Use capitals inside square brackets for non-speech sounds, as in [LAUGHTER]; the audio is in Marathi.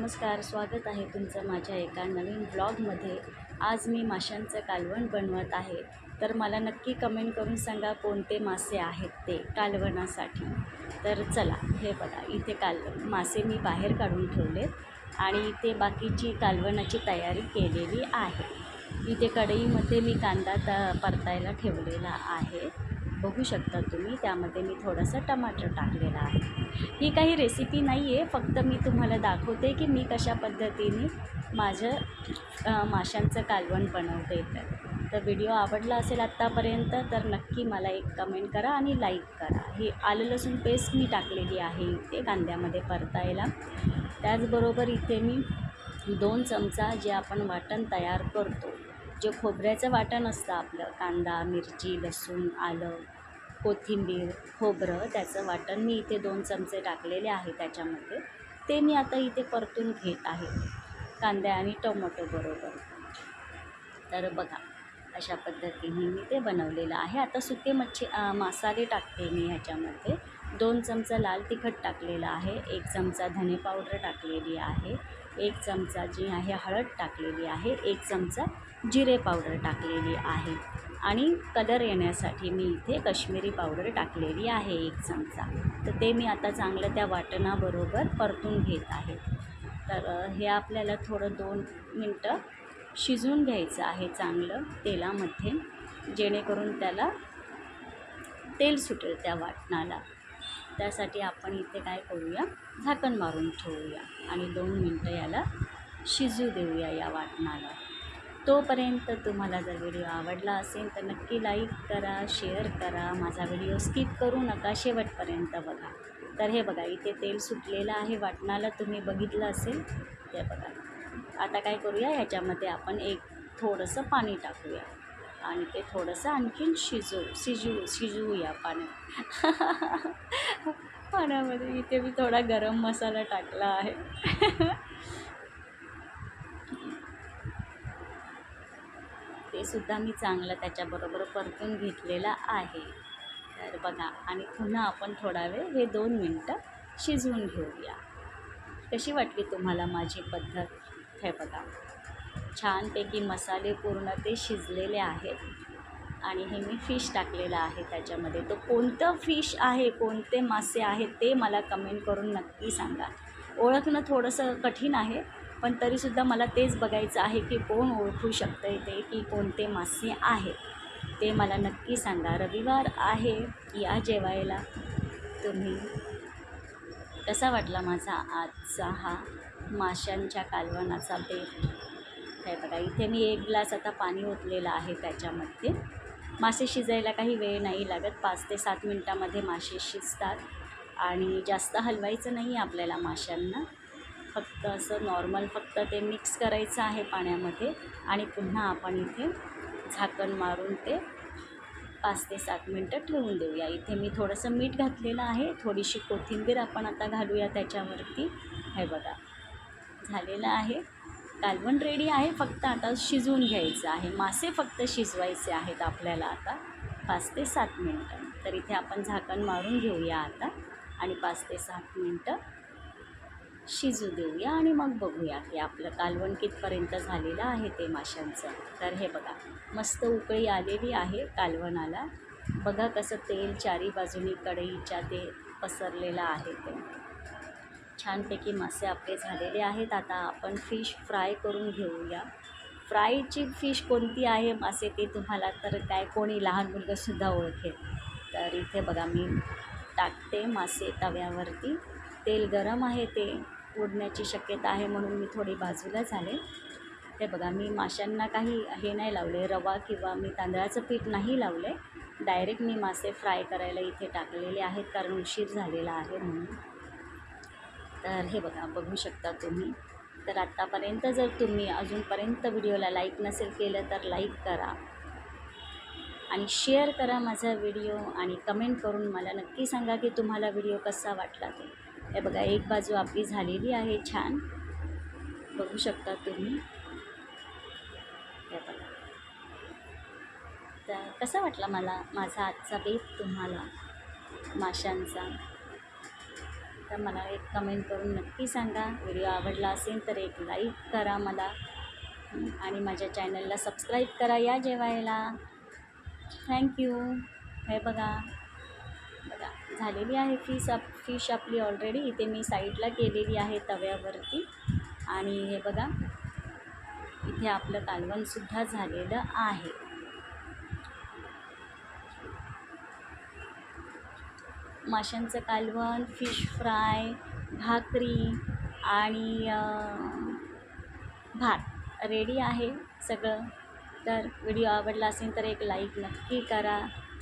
नमस्कार स्वागत आहे तुमचं माझ्या एका नवीन ब्लॉगमध्ये. आज मी माशांचं कालवण बनवत आहे. तर मला नक्की कमेंट करून सांगा कोणते मासे आहेत ते कालवणासाठी. तर चला हे बघा इथे काल मासे मी बाहेर काढून ठेवलेत आणि इथे बाकीची कालवणाची तयारी केलेली आहे. इथे कढईमध्ये मी कांदा त परतायला ठेवलेला आहे. बघू शकता तुम्ही. त्यामध्ये मी थोडंसं टमाटर टाकलेला आहे. ही काही रेसिपी नाही आहे फक्त मी तुम्हाला दाखवते की मी कशा पद्धतीने माझं माशांचं कालवण बनवते तर तर व्हिडिओ आवडला असेल आत्तापर्यंत तर नक्की मला एक कमेंट करा आणि लाईक करा. हे आलं लसूण पेस्ट मी टाकलेली आहे इथे कांद्यामध्ये परतायला. त्याचबरोबर इथे मी दोन चमचा जे आपण वाटण तयार करतो जे खोबऱ्याचं वाटण असतं आपलं कांदा मिरची लसूण आलं कोथिंबीर खोबरं त्याचं वाटण मी इथे दोन चमचे टाकलेले आहे त्याच्यामध्ये. ते मी आता इथे परतून घेत आहे. कांदे आणि टोमॅटो बरोबर. तर बघा अशा पद्धतीने मी ते बनवलेलं आहे. आता सुके मच्छी मसाले टाकते मी ह्याच्यामध्ये. दोन चमचा लाल तिखट टाकलेलं आहे एक चमचा धने पावडर टाकलेली आहे एक चमचा जी आहे हळद टाकलेली आहे एक चमचा जिरे पावडर टाकलेली आहे. आणि कलर येण्यासाठी मी इथे कश्मीरी पावडर टाकलेली आहे एक चमचा. तर ते मी आता चांगलं त्या वाटणाबरोबर परतून घेत आहे. तर हे आपल्याला थोडं दोन मिनटं शिजून घ्यायचं आहे चांगलं तेलामध्ये जेणेकरून त्याला तेल सुटेल त्या वाटणाला. त्यासाठी आपण इथे काय करूया? झाकण मारून ठेवूया. आणि दोन मिनटं याला शिजू देऊया या वाटणाला. तोपर्यंत तुम्हाला जर व्हिडिओ आवडला असेल तर नक्की लाईक करा शेअर करा. माझा व्हिडिओ स्किप करू नका. शेवटपर्यंत बघा. तर हे बघा इथे तेल सुटलेलं आहे. वाटणाला तुम्ही बघितलं असेल ते बघा. आता काय करूया? ह्याच्यामध्ये आपण एक थोडंसं पाणी टाकूया. आणि ते थोडंसं आणखीन शिजवू शिजवू शिजवूया पाण्यात. [LAUGHS] पाण्यामध्ये इथे मी थोडा गरम मसाला टाकला आहे. [LAUGHS] ते सुद्धा मी चांगलं त्याच्याबरोबर परतून घेतलेलं आहे. तर बघा आणि पुन्हा आपण थोडा वेळ हे दोन मिनटं शिजवून घेऊया. कशी वाटली तुम्हाला माझी पद्धत? हे बघा. छानपैकी मसाले पूर्ण ते शिजलेले आहेत. आणि हे मी फिश टाकलेलं आहे त्याच्यामध्ये. तो कोणतं फिश आहे कोणते मासे आहेत ते मला कमेंट करून नक्की सांगा. ओळखणं थोडंसं कठीण आहे पण तरीसुद्धा मला तेच बघायचं आहे की कोण ओळखू शकतं ते की कोणते मासे आहेत ते मला नक्की सांगा. रविवार आहे या जेवायला. तुम्ही कसा वाटला माझा आजचा हा माशांच्या कालवणाचा बेत? हे बघा. इथे मी एक ग्लास आता पाणी ओतलेलं आहे त्याच्यामध्ये. मासे शिजायला काही वेळ नाही लागत. पाच ते सात मिनटामध्ये मासे शिजतात. आणि जास्त हलवायचं नाही आपल्याला माशांना. फक्त असं नॉर्मल फक्त ते मिक्स करायचं आहे पाण्यामध्ये. आणि पुन्हा आपण इथे झाकण मारून ते पाच ते सात मिनटं ठेवून देऊया. इथे मी थोडंसं मीठ घातलेलं आहे. थोडीशी कोथिंबीर आपण आता घालूया त्याच्यावरती. हे बघा. झालेलं आहे. कालवण रेडी आहे फक्त आता शिजवून घ्यायचं आहे. मासे फक्त शिजवायचे आहेत आपल्याला आता पाच ते सात मिनटं. तर इथे आपण झाकण मारून घेऊया आता आणि पाच ते सात मिनटं शिजू देऊया आणि मग बघूया की आपलं कालवण कितपर्यंत झालेलं आहे ते माशांचं. तर हे बघा मस्त उकळी आलेली आहे कालवणाला. बघा कसं तेल चारी बाजूनी कढईच्या ते पसरलेलं आहे ते. छानपैकी मासे आपले झालेले आहेत. आता आपण फिश फ्राय करून घेऊया. फ्रायची फिश कोणती आहे मासे ते तुम्हाला तर काय कोणी लहान मुलगंसुद्धा ओळखेल. तर इथे बघा मी टाकते मासे तव्यावरती. तेल गरम आहे ते उडण्याची शक्यता आहे म्हणून मी थोडी बाजूला झाले. हे बघा मी माशांना काही हे नाही लावले रवा किंवा मी तांदळाचं पीठ नाही लावले. डायरेक्ट मी मासे फ्राय करायला इथे टाकलेले आहेत कारण उशीर झालेला आहे म्हणून. तर हे बघा बघू शकता तुम्ही. तर आत्तापर्यंत जर तुम्ही अजूनपर्यंत व्हिडिओला लाईक नसेल केलं तर लाईक करा. आणि शेअर करा माझा व्हिडिओ आणि कमेंट करून मला नक्की सांगा की तुम्हाला व्हिडिओ कसा वाटला ते. हे बघा एक बाजू आपली झालेली आहे छान. बघू शकता तुम्ही. हे बघा. तर कसा वाटला मला माझा आजचा बेत तुम्हाला माशांचा? तर मला एक कमेंट करून नक्की सांगा. व्हिडिओ आवडला असेल तर एक लाईक करा मला. आणि माझ्या चॅनलला सबस्क्राईब करा या जेवायला. थँक्यू हे बघा. बघा झालेली आहे फिश आप फिश आपली ऑलरेडी इथे मी साईडला केलेली आहे तव्यावरती. आणि हे बघा इथे आपलं कालवणसुद्धा झालेलं आहे. माशांचं कालवण फिश फ्राय भाकरी आणि भात. रेडी आहे सगळं? तर व्हिडिओ आवडला असेल तर एक लाईक नक्की करा.